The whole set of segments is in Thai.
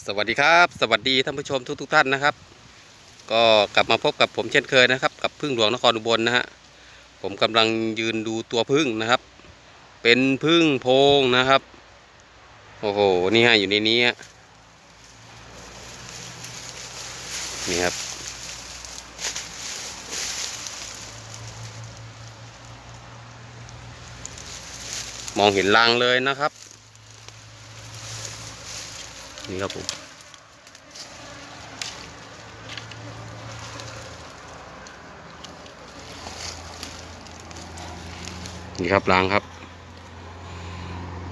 สวัสดีครับ สวัสดีท่านผู้ชมทุกทท่านนะครับ ก็กลับมาพบกับผมเช่นเคยนะครับ กับพึ่งหลวงนครอุบลนะฮะผมกำลังยืนดูตัวพึ่งนะครับ เป็นพึ่งโพงนะครับ โอ้โหนี่ฮะอยู่ในนี้นี่ครับมองเห็นรังเลยนะครับ นี่ครับผมนี่ครับรังครับ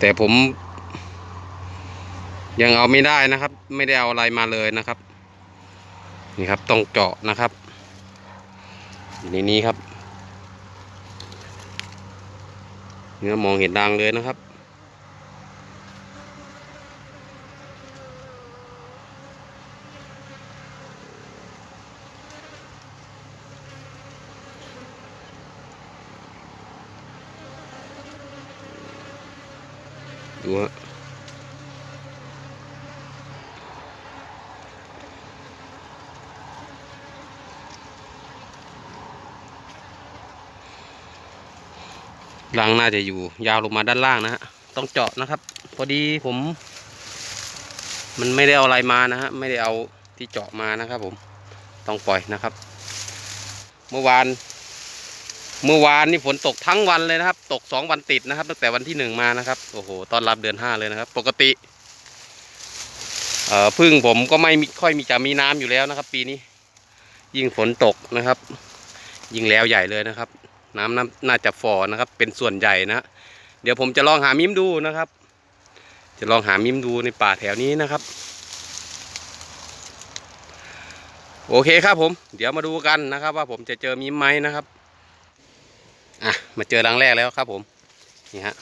แต่ผม ยังเอาไม่ได้นะครับ ไม่ได้เอาอะไรมาเลยนะครับ นี่ครับต้องเจาะนะครับอยู่ในนี้ครับเนื้อมองเห็นดังเลยนะครับ ดูฮะรังน่าจะอยู่ ยาวลงมาด้านล่างนะฮะ ต้องเจาะนะครับ พอดีผม มันไม่ได้เอาอะไรมานะฮะ ไม่ได้เอาที่เจาะมานะครับผม ต้องปล่อยนะครับ เมื่อวาน เมื่อวานนี่ฝนตกทั้งวันเลยนะครับ ตกสองวันติดนะครับ ตั้งแต่วันที่หนึ่งมานะครับโอ้โหตอนรับเดือนห้าเลยนะครับ ปกติเอ่อพึ่งผมก็ไม่ค่อยมีจะมีน้ำอยู่แล้วนะครับ ปีนี้ ยิ่งฝนตกนะครับ ยิ่งแล้วใหญ่เลยนะครับ น้ำน้ำน่าจะฝ่อนะครับ เป็นส่วนใหญ่นะเดี๋ยวผมจะลองหามิมดูนะครับ จะลองหามิมดูในป่าแถวนี้นะครับ โอเคครับผม เดี๋ยวมาดูกันนะครับ ว่าผมจะเจอมิมไหมนะครับ อะมาเจอรังแรกแล้วครับผมนี่ฮะ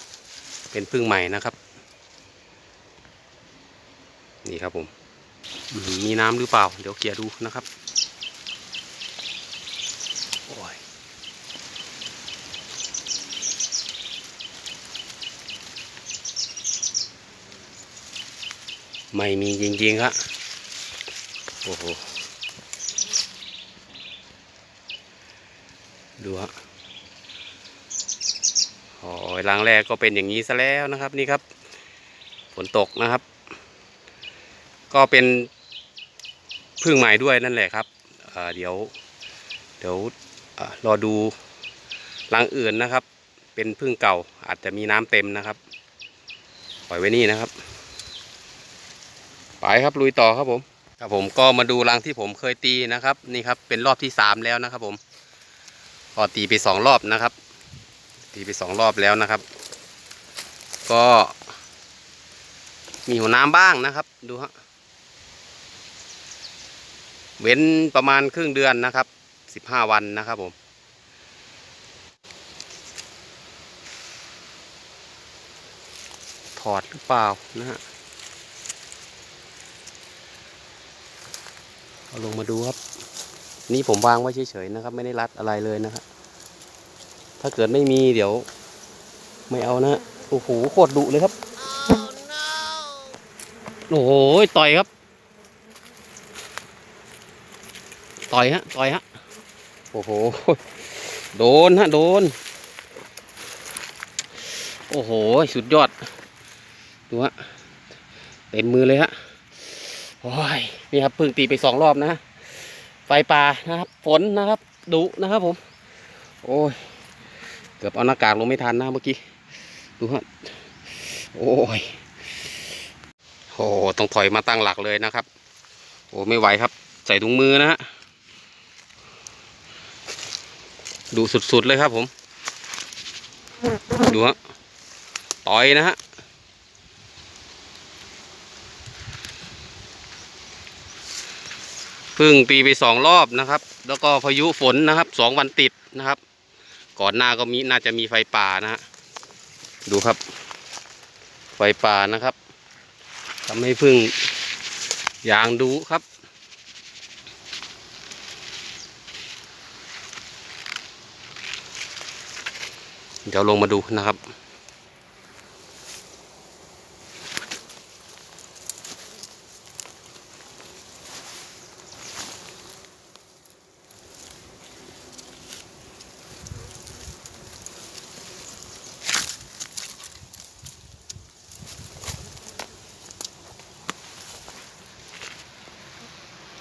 เป็นพึ่งใหม่นะครับ นี่ครับผมมีน้ำหรือเปล่า เดี๋ยวเกี่ยดูนะครับโอ้ยไม่มีจริงๆครับโอ้โหดูฮะ โอ้ยรังแรกก็เป็นอย่างนี้ซะแล้วนะครับนี่ครับ ฝนตกนะครับ ก็เป็นพึ่งใหม่ด้วยนั่นแหละครับเเดี๋ยวเดี๋ยวอรอดูรังอื่นนะครับ เป็นพึ่งเก่าอาจจะมีน้ำเต็มนะครับ ปล่อยไว้นี่นะครับ ไปครับลุยต่อครับผมครับผมก็มาดูรังที่ผมเคยตีนะครับ นี่ครับเป็นรอบที่สามแล้วนะครับผมก็ตีไปสองรอบนะครับ ตีไปสองรอบแล้วนะครับ ก็ มีหัวน้ำบ้างนะครับ ดูฮะเว้นประมาณครึ่งเดือนนะครับสิบห้าวันนะครับผม ถอดหรือเปล่านะฮะเอาลงมาดูครับ นี่ผมวางไว้เฉยๆนะครับ ไม่ได้รัดอะไรเลยนะครับ ถ้าเกิดไม่มีเดี๋ยว ไม่เอานะโอ้โหโคตรดุเลยครับโอ้โหต่อยครับ ต่อยฮะต่อยฮะโอ้โหโดนฮะโดน โอ้โหสุดยอดดูฮะเต็มมือเลยฮะโอ้ยนี่ครับเพิ่งตีไปสองรอบนะไฟป่านะครับ ฝนนะครับดุนะครับผม โอ้ย เกือบเอาหน้ากากลงไม่ทันนะเมื่อกี้ ดูฮะ โอ้ย โอ้ต้องถอยมาตั้งหลักเลยนะครับ โอ้ไม่ไหวครับ ใส่ถุงมือนะฮะ ดูสุดๆเลยครับผม ดูฮะ ต่อยนะฮะพึ่งตีไปสองรอบนะครับ แล้วก็พายุฝนนะครับสองวันติดนะครับ ก่อนหน้าก็มีน่าจะมีไฟป่านะฮะดูครับ ไฟป่านะครับทำให้พึ่งยางดูครับ เดี๋ยวลงมาดูนะครับ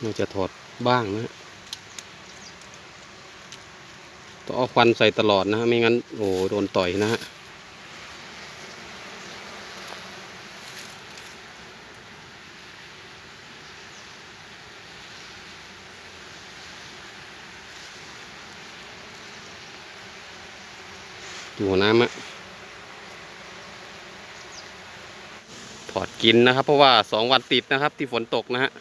น่าจะถอดบ้างนะฮะต้องเอาควันใส่ตลอดนะฮะไม่งั้นโอ้โดนต่อยนะฮะดูหัวน้ำอะถอดกินนะครับ เพราะว่าสองวันติดนะครับ ที่ฝนตกนะฮะ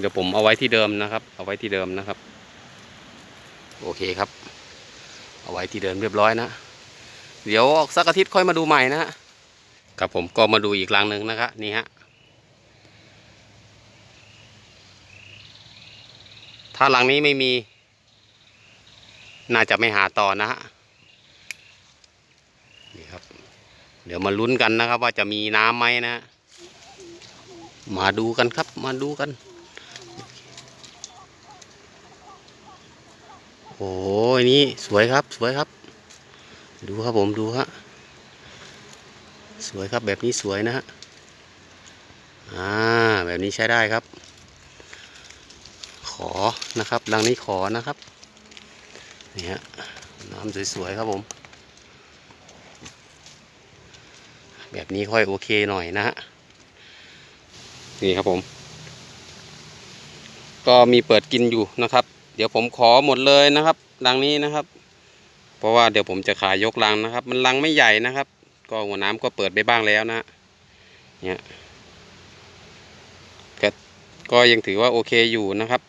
เดี๋ยวผมเอาไว้ที่เดิมนะครับ เอาไว้ที่เดิมนะครับ โอเคครับ เอาไว้ที่เดิมเรียบร้อยนะ เดี๋ยวออกสักอาทิตย์ค่อยมาดูใหม่นะฮะครับผมก็มาดูอีกรังหนึ่งนะครับนี่ฮะถ้าหลังนี้ไม่มี น่าจะไม่หาต่อนะฮะนี่ครับ เดี๋ยวมาลุ้นกันนะครับ ว่าจะมีน้ำไหมนะ มาดูกันครับ มาดูกัน โอ้ยนี่สวยครับสวยครับ ดูครับผมดูฮะสวยครับแบบนี้สวยนะฮะอ่าแบบนี้ใช้ได้ครับ ขอนะครับรังนี้ขอนะครับนี่ฮะน้ำสวยๆครับผม แบบนี้ค่อยโอเคหน่อยนะฮะนี่ครับผม ก็มีเปิดกินอยู่นะครับ ดี๋ยวผมขอหมดเลยนะครับรังนี้นะครับ เพราะว่าเดี๋ยวผมจะขายยกรังนะครับ มันรังไม่ใหญ่นะครับ ก็หัวน้ำก็เปิดไปบ้างแล้วนะฮะเนี่ยก็ก็ยังถือว่าโอเคอยู่นะครับ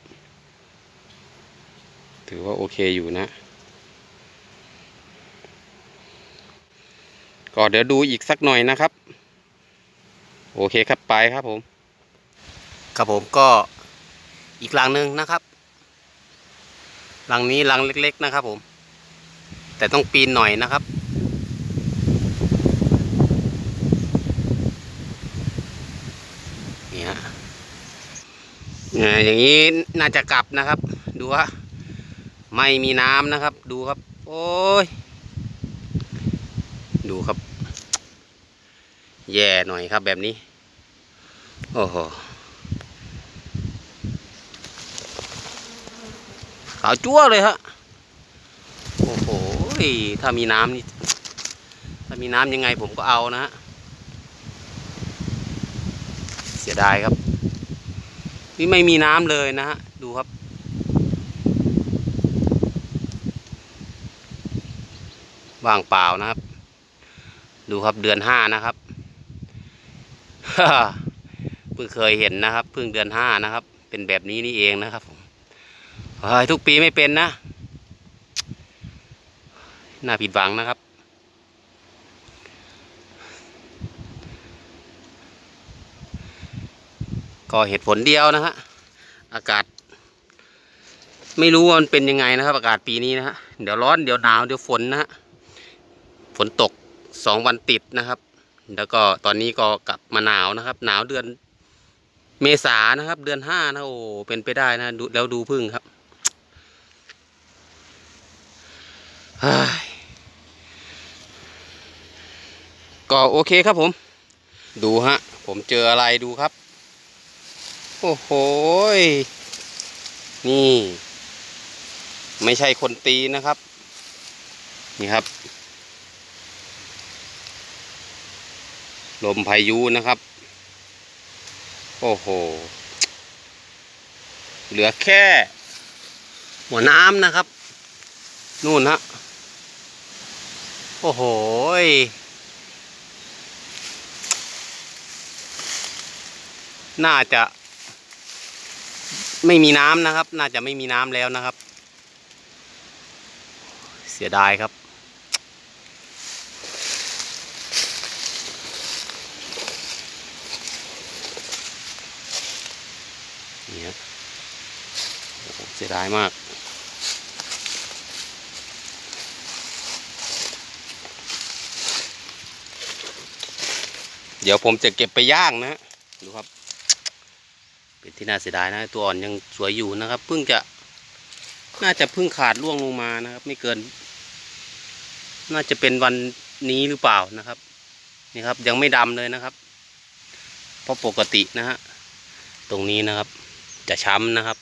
ถือว่าโอเคอยู่นะ ก็เดี๋ยวดูอีกสักหน่อยนะครับ โอเคครับไปครับผมครับผมก็อีกรังหนึ่งนะครับ รังนี้รังเล็ก ๆ นะครับผม แต่ต้องปีนหน่อยนะครับ นี่ฮะอ่าอย่างนี้น่าจะกลับนะครับ ดูว่าไม่มีน้ำนะครับ ดูครับ โอ้ย ดูครับ แย่หน่อยครับแบบนี้ โอ้โห ขาวจั่วเลยฮะ โอ้โห ถ้ามีน้ำนี่ ถ้ามีน้ำยังไงผมก็เอานะฮะ เสียดายครับ นี่ไม่มีน้ำเลยนะฮะ ดูครับ ว่างเปล่านะครับ ดูครับเดือนห้านะครับเพิ่งเคยเห็นนะครับ เพิ่งเดือนห้านะครับ เป็นแบบนี้นี่เองนะครับ เฮ้ยทุกปีไม่เป็นนะ น่าผิดหวังนะครับ ก็เหตุผลเดียวนะฮะ อากาศ ไม่รู้ว่ามันเป็นยังไงนะครับ อากาศปีนี้นะฮะ เดี๋ยวร้อน เดี๋ยวหนาว เดี๋ยวฝนนะฮะ ฝนตกสองวันติดนะครับ แล้วก็ตอนนี้ก็กลับมาหนาวนะครับ หนาวเดือนเมษานะครับ เดือนห้านะโอ้เป็นไปได้นะดูแล้วดูพึ่งครับเฮ้ย ก็โอเคครับผม ดูฮะ ผมเจออะไรดูครับ โอ้โหยนี่ ไม่ใช่คนตีนะครับ นี่ครับ ลมพายุนะครับ โอ้โห เหลือแค่ หัวน้ำนะครับ นู่นฮะ โอ้โหน่าจะไม่มีน้ำนะครับ น่าจะไม่มีน้ำแล้วนะครับ เสียดายครับนี่ฮะโอ้โหเสียดายมาก เดี๋ยวผมจะเก็บไปย่างนะดูครับ เป็นที่น่าเสียดายนะ ตัวอ่อนยังสวยอยู่นะครับเพิ่งจะน่าจะเพิ่งขาดร่วงลงมานะครับ ไม่เกิน น่าจะเป็นวันนี้หรือเปล่านะครับ นี่ครับ ยังไม่ดำเลยนะครับ เพราะปกตินะฮะตรงนี้นะครับ จะช้ำนะครับ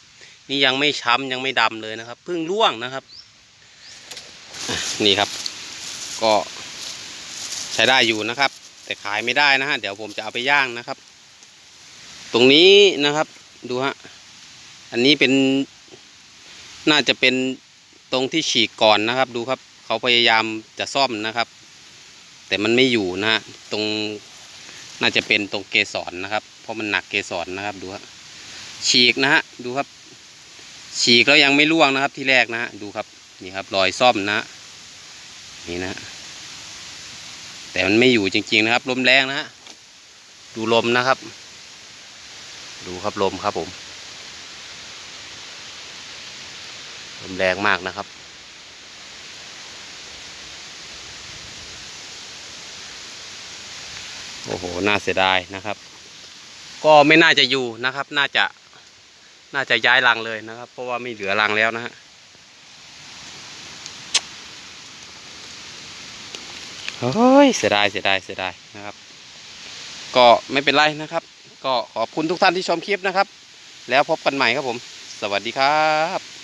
นี่ยังไม่ช้ำยังไม่ดำเลยนะครับเพิ่งร่วงนะครับ นี่ครับ ก็ใช้ได้อยู่นะครับ แต่ขายไม่ได้นะฮะเดี๋ยวผมจะเอาไปย่างนะครับ ตรงนี้นะครับดูฮะอันนี้เป็นน่าจะเป็นตรงที่ฉีกก่อนนะครับ ดูครับเขาพยายามจะซ่อมนะครับ แต่มันไม่อยู่นะฮะตรงน่าจะเป็นตรงเกสรนะครับ เพราะมันหนักเกสรนะครับดูฮะฉีกนะฮะดูครับ ฉีกแล้วยังไม่ร่วงนะครับที่แรกนะฮะดูครับนี่ครับรอยซ่อมนะฮะนี่นะฮะ แต่มันไม่อยู่จริงๆนะครับ ลมแรงนะฮะดูลมนะครับ ดูครับลมครับผม ลมแรงมากนะครับ โอ้โห น่าเสียดายนะครับ ก็ไม่น่าจะอยู่นะครับ น่าจะ น่าจะย้ายรังเลยนะครับ เพราะว่าไม่เหลือรังแล้วนะฮะ เฮ้ยเสียดายเสียดายเสียดายนะครับ ก็ไม่เป็นไรนะครับ ก็ขอบคุณทุกท่านที่ชมคลิปนะครับ แล้วพบกันใหม่ครับผม สวัสดีครับ